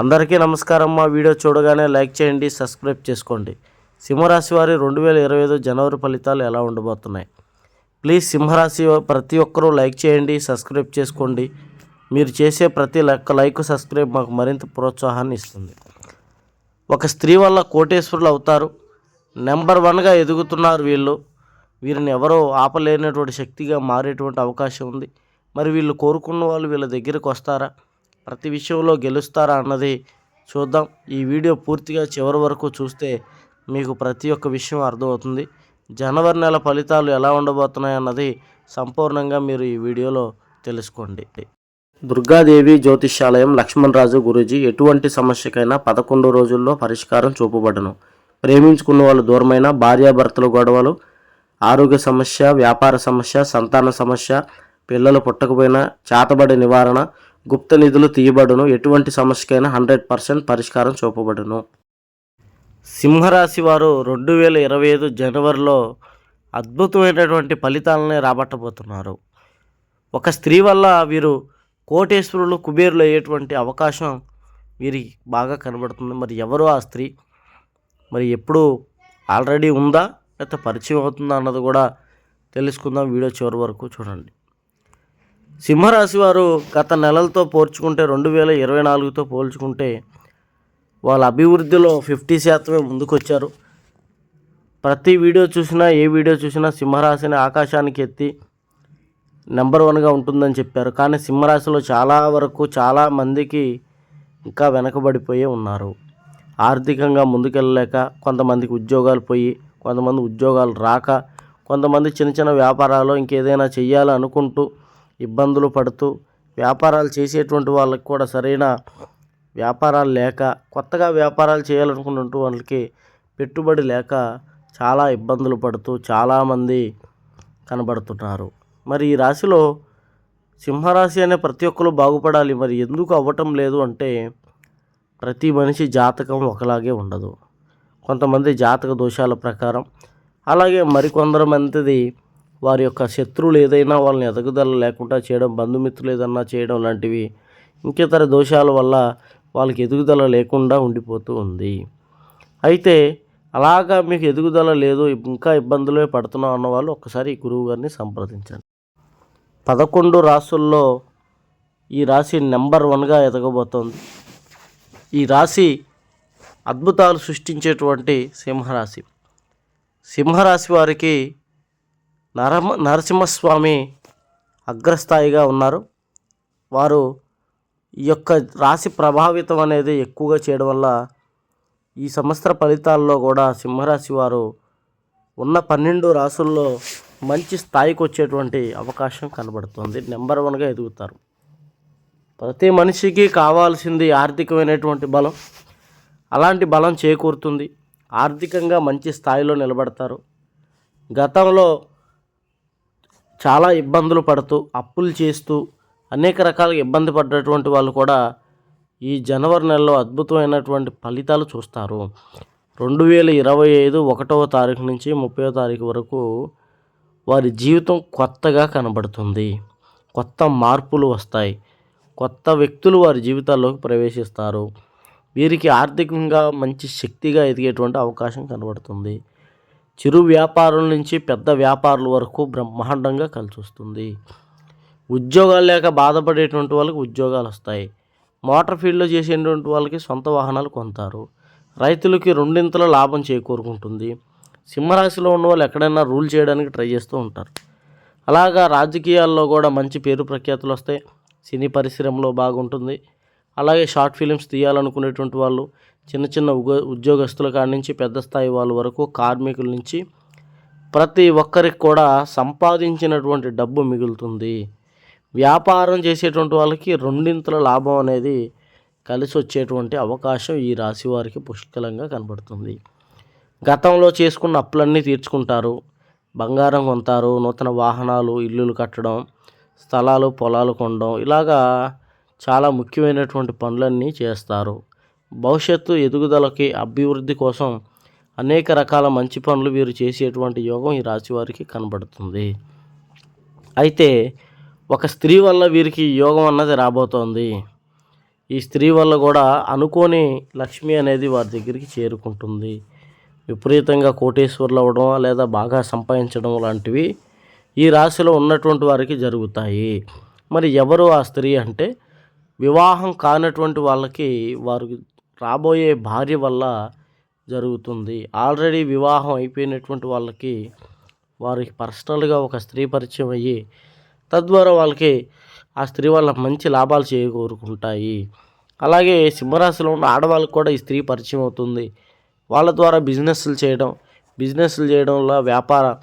అందరికీ నమస్కారం. మా వీడియో చూడగానే లైక్ చేయండి సబ్స్క్రైబ్ చేసుకోండి. సింహరాశి వారి రెండు వేల ఇరవై ఐదు జనవరి ఫలితాలు ఎలా ఉండబోతున్నాయి? ప్లీజ్ సింహరాశి ప్రతి ఒక్కరూ లైక్ చేయండి సబ్స్క్రైబ్ చేసుకోండి. మీరు చేసే ప్రతి లెక్క లైక్ సబ్స్క్రైబ్ మాకు మరింత ప్రోత్సాహాన్ని ఇస్తుంది. ఒక స్త్రీ వల్ల కోటేశ్వరులు అవుతారు. నెంబర్ వన్గా ఎదుగుతున్నారు వీళ్ళు. వీరిని ఎవరో ఆపలేనటువంటి శక్తిగా మారేటువంటి అవకాశం ఉంది. మరి వీళ్ళు కోరుకున్న వాళ్ళు వీళ్ళ దగ్గరికి వస్తారా? ప్రతి విషయంలో గెలుస్తారా అన్నది చూద్దాం. ఈ వీడియో పూర్తిగా చివరి వరకు చూస్తే మీకు ప్రతి ఒక్క విషయం అర్థమవుతుంది. జనవరి నెల ఫలితాలు ఎలా ఉండబోతున్నాయి అన్నది సంపూర్ణంగా మీరు ఈ వీడియోలో తెలుసుకోండి. దుర్గాదేవి జ్యోతిష్యాలయం లక్ష్మణరాజు గురూజీ ఎటువంటి సమస్యకైనా పదకొండు రోజుల్లో పరిష్కారం చూపబడను. ప్రేమించుకున్న వాళ్ళు దూరమైన భార్యాభర్తల గొడవలు ఆరోగ్య సమస్య వ్యాపార సమస్య సంతాన సమస్య పిల్లలు పుట్టకపోయినా చేతబడి నివారణ గుప్త నిధులు తీయబడును. ఎటువంటి సమస్యకైనా హండ్రెడ్ పర్సెంట్ పరిష్కారం చూపబడును. సింహరాశి వారు రెండు వేల ఇరవై ఐదు జనవరిలో అద్భుతమైనటువంటి ఫలితాలనే రాబట్టబోతున్నారు. ఒక స్త్రీ వల్ల వీరు కోటేశ్వరులు కుబేరులు అయ్యేటువంటి అవకాశం వీరికి బాగా కనబడుతుంది. మరి ఎవరు ఆ స్త్రీ? మరి ఎప్పుడు ఆల్రెడీ ఉందా? లేకపోతే పరిచయం అవుతుందా అన్నది కూడా తెలుసుకుందాం. వీడియో చివరి వరకు చూడండి. సింహరాశి వారు గత నెలలతో పోల్చుకుంటే రెండు వేల ఇరవై నాలుగుతో పోల్చుకుంటే వాళ్ళ అభివృద్ధిలో ఫిఫ్టీ శాతమే ముందుకొచ్చారు. ప్రతి వీడియో చూసినా ఏ వీడియో చూసినా సింహరాశిని ఆకాశానికి ఎత్తి నెంబర్ వన్గా ఉంటుందని చెప్పారు. కానీ సింహరాశిలో చాలా వరకు చాలా మందికి ఇంకా వెనకబడిపోయే ఉన్నారు. ఆర్థికంగా ముందుకెళ్ళలేక కొంతమందికి ఉద్యోగాలు పోయి కొంతమంది ఉద్యోగాలు రాక కొంతమంది చిన్న చిన్న వ్యాపారాలు ఇంకేదైనా చెయ్యాలనుకుంటూ ఇబ్బందులు పడుతూ వ్యాపారాలు చేసేటువంటి వాళ్ళకి కూడా సరైన వ్యాపారాలు లేక కొత్తగా వ్యాపారాలు చేయాలనుకున్నటువంటి వాళ్ళకి పెట్టుబడి లేక చాలా ఇబ్బందులు పడుతూ చాలామంది కనబడుతున్నారు. మరి ఈ రాశిలో సింహరాశి అనే ప్రతి ఒక్కరు బాగుపడాలి. మరి ఎందుకు అవ్వటం లేదు అంటే ప్రతి మనిషి జాతకం ఒకలాగే ఉండదు. కొంతమంది జాతక దోషాల ప్రకారం అలాగే మరికొందరు మందిది వారి యొక్క శత్రువులు ఏదైనా వాళ్ళని ఎదుగుదల లేకుండా చేయడం బంధుమిత్రులు ఏదన్నా చేయడం లాంటివి ఇంకితర దోషాల వల్ల వాళ్ళకి ఎదుగుదల లేకుండా ఉండిపోతూ ఉంది. అయితే అలాగా మీకు ఎదుగుదల లేదు ఇంకా ఇబ్బందులే పడుతున్నాం అన్న వాళ్ళు ఒక్కసారి ఈ గురువు గారిని సంప్రదించండి. పదకొండు రాసుల్లో ఈ రాశి నెంబర్ వన్గా ఎదగబోతోంది. ఈ రాశి అద్భుతాలు సృష్టించేటువంటి సింహరాశి. సింహరాశి వారికి నరమ నరసింహస్వామి అగ్రస్థాయిగా ఉన్నారు. వారు ఈ యొక్క రాశి ప్రభావితం అనేది ఎక్కువగా చేయడం వల్ల ఈ సంవత్సర ఫలితాల్లో కూడా సింహరాశి వారు ఉన్న పన్నెండు రాసుల్లో మంచి స్థాయికి వచ్చేటువంటి అవకాశం కనబడుతుంది. నెంబర్ వన్గా ఎదుగుతారు. ప్రతి మనిషికి కావాల్సింది ఆర్థికమైనటువంటి బలం. అలాంటి బలం చేకూరుతుంది. ఆర్థికంగా మంచి స్థాయిలో నిలబడతారు. గతంలో చాలా ఇబ్బందులు పడుతూ అప్పులు చేస్తూ అనేక రకాలుగా ఇబ్బంది పడ్డటువంటి వాళ్ళు కూడా ఈ జనవరి నెలలో అద్భుతమైనటువంటి ఫలితాలు చూస్తారు. రెండు వేల ఇరవై ఐదు ఒకటవ తారీఖు నుంచి ముప్పై తారీఖు వరకు వారి జీవితం కొత్తగా కనబడుతుంది. కొత్త మార్పులు వస్తాయి. కొత్త వ్యక్తులు వారి జీవితాల్లోకి ప్రవేశిస్తారు. వీరికి ఆర్థికంగా మంచి శక్తిగా ఎదిగేటువంటి అవకాశం కనబడుతుంది. చిరు వ్యాపారుల నుంచి పెద్ద వ్యాపారుల వరకు బ్రహ్మాండంగా కలిసి వస్తుంది ఉద్యోగాలు లేక బాధపడేటువంటి వాళ్ళకి ఉద్యోగాలు వస్తాయి. మోటార్ ఫీల్డ్లో చేసేటువంటి వాళ్ళకి సొంత వాహనాలు కొంటారు రైతులకి రెండింతల లాభం చేకూరుకుంటుంది. సింహరాశిలో ఉన్న వాళ్ళు ఎక్కడైనా రూల్ చేయడానికి ట్రై చేస్తూ ఉంటారు. అలాగా రాజకీయాల్లో కూడా మంచి పేరు ప్రఖ్యాతులు వస్తాయి. సినీ పరిశ్రమలో బాగుంటుంది. అలాగే షార్ట్ ఫిలిమ్స్ తీయాలనుకునేటువంటి వాళ్ళు చిన్న చిన్న ఉగ ఉద్యోగస్తుల కాడి నుంచి పెద్ద స్థాయి వాళ్ళ వరకు కార్మికుల నుంచి ప్రతి ఒక్కరికి కూడా సంపాదించినటువంటి డబ్బు మిగులుతుంది. వ్యాపారం చేసేటువంటి వాళ్ళకి రెండింతల లాభం అనేది కలిసి వచ్చేటువంటి అవకాశం ఈ రాశి వారికి పుష్కలంగా కనబడుతుంది. గతంలో చేసుకున్న అప్పులన్నీ తీర్చుకుంటారు. బంగారం కొంటారు నూతన వాహనాలు ఇల్లులు కట్టడం స్థలాలు పొలాలు కొనడం ఇలాగా చాలా ముఖ్యమైనటువంటి పనులన్నీ చేస్తారు. భవిష్యత్తు ఎదుగుదలకి అభివృద్ధి కోసం అనేక రకాల మంచి పనులు వీరు చేసేటువంటి యోగం ఈ రాశి వారికి కనబడుతుంది. అయితే ఒక స్త్రీ వల్ల వీరికి యోగం అన్నది రాబోతోంది. ఈ స్త్రీ వల్ల కూడా అనుకోని లక్ష్మి అనేది వారి దగ్గరికి చేరుకుంటుంది. విపరీతంగా కోటేశ్వర్లు అవ్వడం లేదా బాగా సంపాదించడం లాంటివి ఈ రాశిలో ఉన్నటువంటి వారికి జరుగుతాయి. మరి ఎవరు ఆ స్త్రీ అంటే వివాహం కానటువంటి వాళ్ళకి వారు రాబోయే భార్య వల్ల జరుగుతుంది. ఆల్రెడీ వివాహం అయిపోయినటువంటి వాళ్ళకి వారికి పర్సనల్గా ఒక స్త్రీ పరిచయం అయ్యి తద్వారా వాళ్ళకి ఆ స్త్రీ వల్ల మంచి లాభాలు చేకూరుకుంటాయి. అలాగే సింహరాశిలో ఉన్న ఆడవాళ్ళకి కూడా ఈ స్త్రీ పరిచయం అవుతుంది. వాళ్ళ ద్వారా బిజినెస్లు చేయడం బిజినెస్లు చేయడం వల్ల వ్యాపార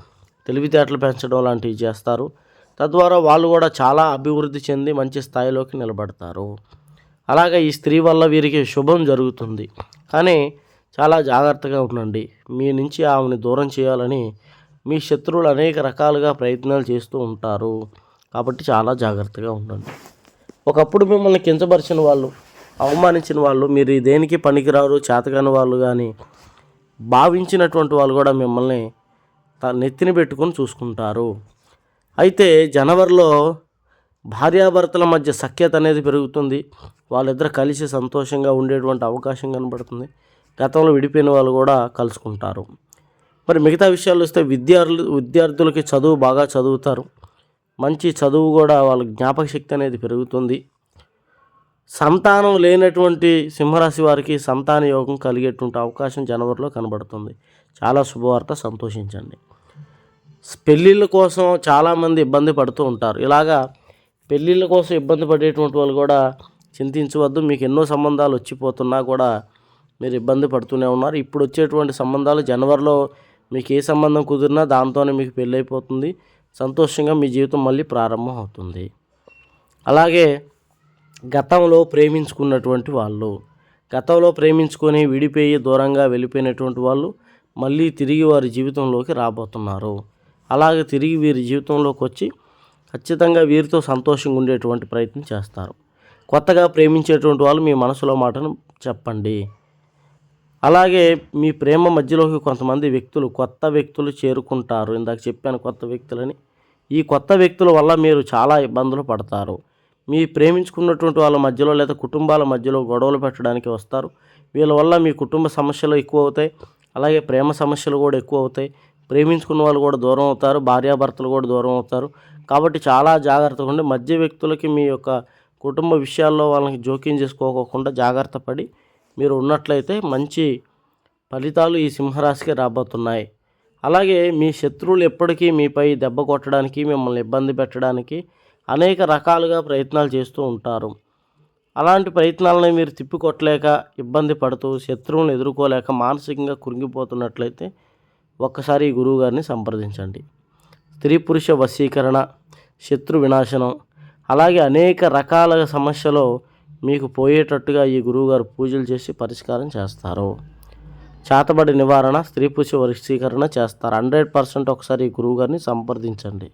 తెలివితేటలు పెంచడం లాంటివి చేస్తారు. తద్వారా వాళ్ళు కూడా చాలా అభివృద్ధి చెంది మంచి స్థాయిలోకి నిలబడతారు. అలాగే ఈ స్త్రీ వల్ల వీరికి శుభం జరుగుతుంది. కానీ చాలా జాగ్రత్తగా ఉండండి. మీ నుంచి ఆమెను దూరం చేయాలని మీ శత్రువులు అనేక రకాలుగా ప్రయత్నాలు చేస్తూ ఉంటారు. కాబట్టి చాలా జాగ్రత్తగా ఉండండి. ఒకప్పుడు మిమ్మల్ని కించపరిచిన వాళ్ళు అవమానించిన వాళ్ళు మీరు దేనికి పనికిరారు చేతకాని వాళ్ళు కానీ భావించినటువంటి వాళ్ళు కూడా మిమ్మల్ని త- నెత్తిన పెట్టుకొని చూసుకుంటారు. అయితే జనవరిలో భార్యాభర్తల మధ్య సఖ్యత అనేది పెరుగుతుంది. వాళ్ళిద్దరు కలిసి సంతోషంగా ఉండేటువంటి అవకాశం కనబడుతుంది. గతంలో విడిపోయిన వాళ్ళు కూడా కలుసుకుంటారు. మరి మిగతా విషయాలు వస్తే విద్యార్థులు విద్యార్థులకి చదువు బాగా చదువుతారు. మంచి చదువు కూడా వాళ్ళ జ్ఞాపక శక్తి అనేది పెరుగుతుంది. సంతానం లేనటువంటి సింహరాశి వారికి సంతాన యోగం కలిగేటువంటి అవకాశం జనవరిలో కనబడుతుంది. చాలా శుభవార్త సంతోషించండి. పెళ్ళిళ్ళ కోసం చాలామంది ఇబ్బంది పడుతూ ఉంటారు. ఇలాగా పెళ్ళిళ్ళ కోసం ఇబ్బంది పడేటువంటి వాళ్ళు కూడా చింతించవద్దు. మీకు ఎన్నో సంబంధాలు వచ్చిపోతున్నా కూడా మీరు ఇబ్బంది పడుతూనే ఉన్నారు. ఇప్పుడు వచ్చేటువంటి సంబంధాలు జనవరిలో మీకు ఏ సంబంధం కుదిరినా దాంతోనే మీకు పెళ్ళి అయిపోతుంది సంతోషంగా మీ జీవితం మళ్ళీ ప్రారంభం అవుతుంది. అలాగే గతంలో ప్రేమించుకున్నటువంటి వాళ్ళు గతంలో ప్రేమించుకొని విడిపోయి దూరంగా వెళ్ళిపోయినటువంటి వాళ్ళు మళ్ళీ తిరిగి వారి జీవితంలోకి రాబోతున్నారు. అలాగే తిరిగి వీరి జీవితంలోకి వచ్చి ఖచ్చితంగా వీరితో సంతోషంగా ఉండేటువంటి ప్రయత్నం చేస్తారు. కొత్తగా ప్రేమించేటువంటి వాళ్ళు మీ మనసులో మాటను చెప్పండి. అలాగే మీ ప్రేమ మధ్యలోకి కొంతమంది వ్యక్తులు కొత్త వ్యక్తులు చేరుకుంటారు. ఇందాక చెప్పాను కొత్త వ్యక్తులని. ఈ కొత్త వ్యక్తుల వల్ల మీరు చాలా ఇబ్బందులు పడతారు. మీ ప్రేమించుకున్నటువంటి వాళ్ళ మధ్యలో లేదా కుటుంబాల మధ్యలో గొడవలు పెట్టడానికి వస్తారు. వీళ్ళ వల్ల మీ కుటుంబ సమస్యలు ఎక్కువ అవుతాయి. అలాగే ప్రేమ సమస్యలు కూడా ఎక్కువ అవుతాయి. ప్రేమించుకున్న వాళ్ళు కూడా దూరం అవుతారు భార్యాభర్తలు కూడా దూరం అవుతారు. కాబట్టి చాలా జాగ్రత్తగా ఉండి మధ్య వ్యక్తులకి మీ యొక్క కుటుంబ విషయాల్లో వాళ్ళకి జోక్యం చేసుకోకుండా జాగ్రత్త పడి మీరు ఉన్నట్లయితే మంచి ఫలితాలు ఈ సింహరాశికి రాబోతున్నాయి. అలాగే మీ శత్రువులు ఎప్పటికీ మీపై దెబ్బ కొట్టడానికి మిమ్మల్ని ఇబ్బంది పెట్టడానికి అనేక రకాలుగా ప్రయత్నాలు చేస్తూ ఉంటారు. అలాంటి ప్రయత్నాలని మీరు తిప్పికొట్టలేక ఇబ్బంది పడుతూ శత్రువులను ఎదుర్కోలేక మానసికంగా కురిగిపోతున్నట్లయితే ఒక్కసారి ఈ గురువు గారిని సంప్రదించండి. స్త్రీ పురుష వశీకరణ శత్రు వినాశనం అలాగే అనేక రకాల సమస్యలు మీకు పోయేటట్టుగా ఈ గురువుగారు పూజలు చేసి పరిష్కారం చేస్తారు. చేతబడి నివారణ స్త్రీ పురుష వశీకరణ చేస్తారు. హండ్రెడ్ పర్సెంట్ ఒకసారి ఈ గురువుగారిని సంప్రదించండి.